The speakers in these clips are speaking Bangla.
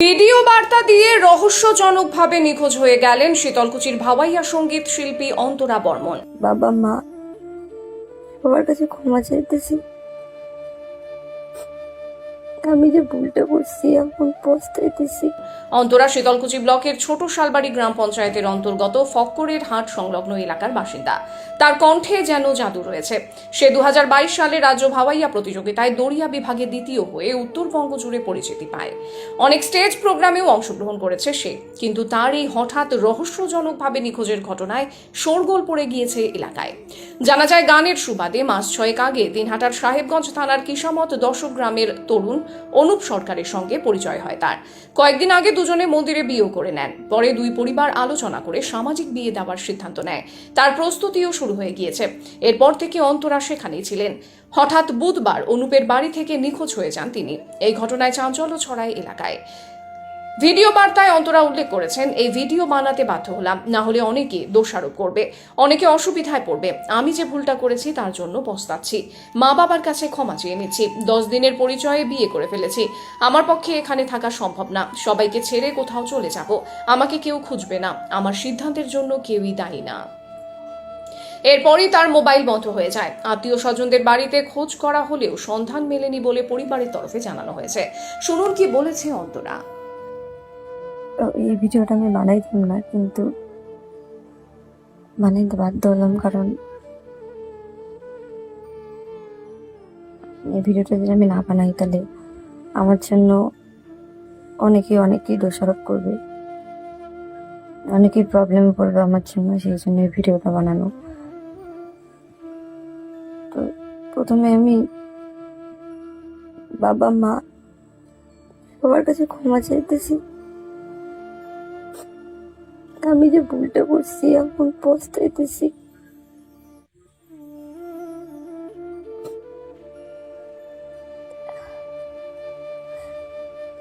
ভিডিও বার্তা দিয়ে রহস্যজনকভাবে নিখোঁজ হয়ে গেলেন শীতলকুচির ভাওয়াইয়া সংগীত শিল্পী অন্তরা বর্মন। বাবা, মা, বাবার কাছে ক্ষমা চাইতেছি। আমি যে ভুলটা করছি এখন পস্তাইতেছি অন্তরা শীতলকুচি ব্লকের ছোট শালবাড়ি গ্রাম পঞ্চায়েতের অন্তর্গত ফক্করের হাট সংলগ্ন এলাকার বাসিন্দা। তার কণ্ঠে যেন জাদু রয়েছে। সে দু সালে রাজ্য ভাওয়াইয়া প্রতিযোগিতায় দড়িয়া বিভাগে দ্বিতীয় হয়ে উত্তরবঙ্গ জুড়ে পরিচিতি পায়। অনেক স্টেজ প্রোগ্রামেও অংশগ্রহণ করেছে সে। কিন্তু তার এই হঠাৎ রহস্যজনকভাবে নিখোঁজের ঘটনায় শোরগোল পড়ে গিয়েছে এলাকায়। জানা যায়, গানের সুবাদে মাস ছয়েক আগে দিনহাটার সাহেবগঞ্জ থানার কিসামত দশক গ্রামের তরুণ অনুপ সরকারের সঙ্গে পরিচয় হয় তার। কয়েকদিন আগে দুজনে মন্দিরে বিয়েও করে নেন। পরে দুই পরিবার আলোচনা করে সামাজিক বিয়ে দেওয়ার সিদ্ধান্ত নেয়। তার প্রস্তুতিও শুরু হয়ে গিয়েছে। এরপর থেকে অন্তরা সেখানেই ছিলেন। হঠাৎ বুধবার অনুপের বাড়ি থেকে নিখোঁজ হয়ে যান তিনি। এই ঘটনায় চাঞ্চল্য ছড়ায় এলাকায়। ভিডিও বার্তায় অন্তরা উল্লেখ করেছেন, এই ভিডিও বানাতে বাধ্য হলাম। না হলে অনেকে দোষারোপ করবে, অনেকে অসুবিধায় পড়বে। আমি যে ভুলটা করেছি, তার জন্য পস্তাচ্ছি। মা বাবার কাছে ক্ষমা চেয়ে নিচ্ছি। দশ দিনের পরিচয়ে বিয়ে করে ফেলেছি। আমার পক্ষে এখানে থাকা সম্ভব না। সবাইকে ছেড়ে কোথাও চলে যাব। আমাকে কেউ খুঁজবে না। আমার সিদ্ধান্তের জন্য কেউই দায়ী না। এরপরই তার মোবাইল বন্ধ হয়ে যায়। আত্মীয় স্বজনদের বাড়িতে খোঁজ করা হলেও সন্ধান মেলেনি বলে পরিবারের তরফে জানানো হয়েছে। শুনুন কি বলেছে অন্তরা। এই ভিডিওটা আমি বানাইতাম না, কিন্তু বানাইতে বাধ্য হলাম কারণ এই ভিডিওটা যদি আমি না বানাই তাহলে আমার জন্য অনেকে অনেকেই দোষারোপ করবে। অনেকেই প্রবলেমে পড়বে আমার জন্য, সেই জন্য এই ভিডিওটা বানানো। তো প্রথমে আমি বাবা মা সবার কাছে ক্ষমা চাইতেছি। আমি যে ভুলটা করছি, এখন পস্তাইতেছি।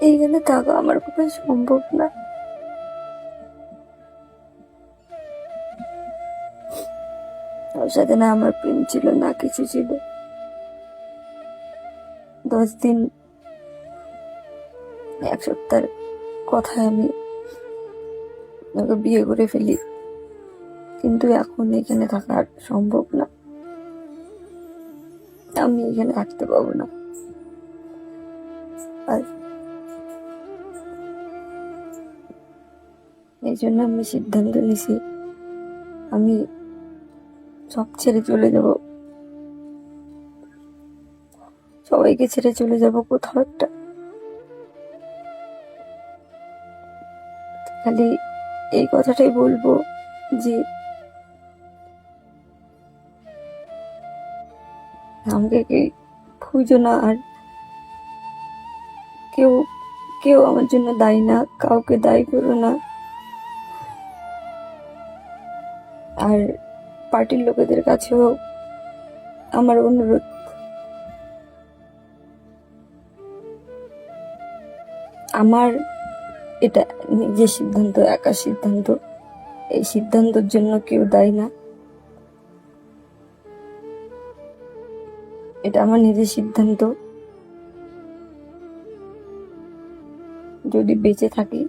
এইখানে থাকা আমার পক্ষে সম্ভব না। ওর সাথে না আমার প্রেম ছিল, না কিছু ছিল। দশ দিন, এক সপ্তাহের কথায় আমি ওকে বিয়ে করে ফেলি। কিন্তু এখন এখানে থাকা সম্ভব না। আমি এখানে থাকতে পারব না। আর এই জন্য আমি সিদ্ধান্ত নিয়েছি, আমি সব ছেড়ে চলে যাব। সবাইকে ছেড়ে চলে যাব কোথাও একটা। খালি এই কথাটাই বলব যে আমাকে খুঁজো না আর কেউ কেউ আমার জন্য দায়ী না, কাউকে দায়ী করো না। আর পার্টির লোকেদের কাছেও আমার অনুরোধ। আমার এটা নিজের সিদ্ধান্ত, একা সিদ্ধান্ত। এই সিদ্ধান্তের জন্য কেউ দায়ী না। এটা আমার নিজের সিদ্ধান্ত। যদি বেঁচে থাকি,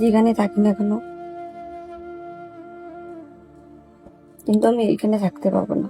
যেখানে থাকি না কেন, কিন্তু আমি এইখানে থাকতে পারব না।